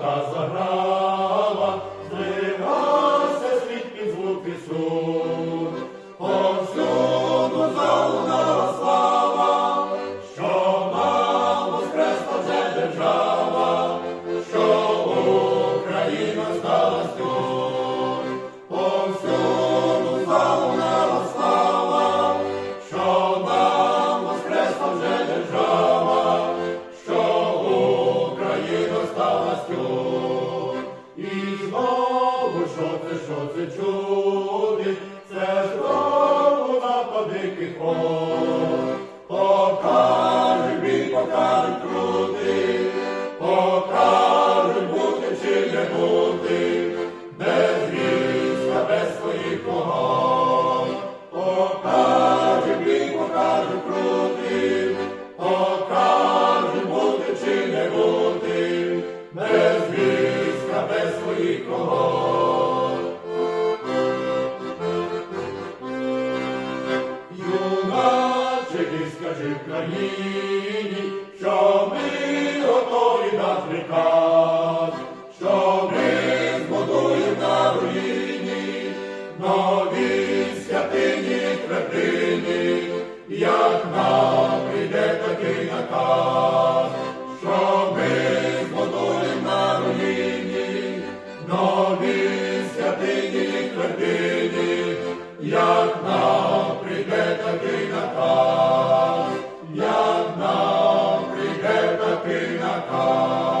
Tazara. Тут. І знову, що це, що це чуди, це знову напади піхот. Покажуть бій, покажуть крути, покажуть чи не бути, без війська, без своїх когон. Без своїх когон. Юначе, скажи країні, що ми готові на приказ, що ми збудуємо на руїні нові святині твердині, як твердині, як нам прийде такий наказ, як нам прийде такий наказ.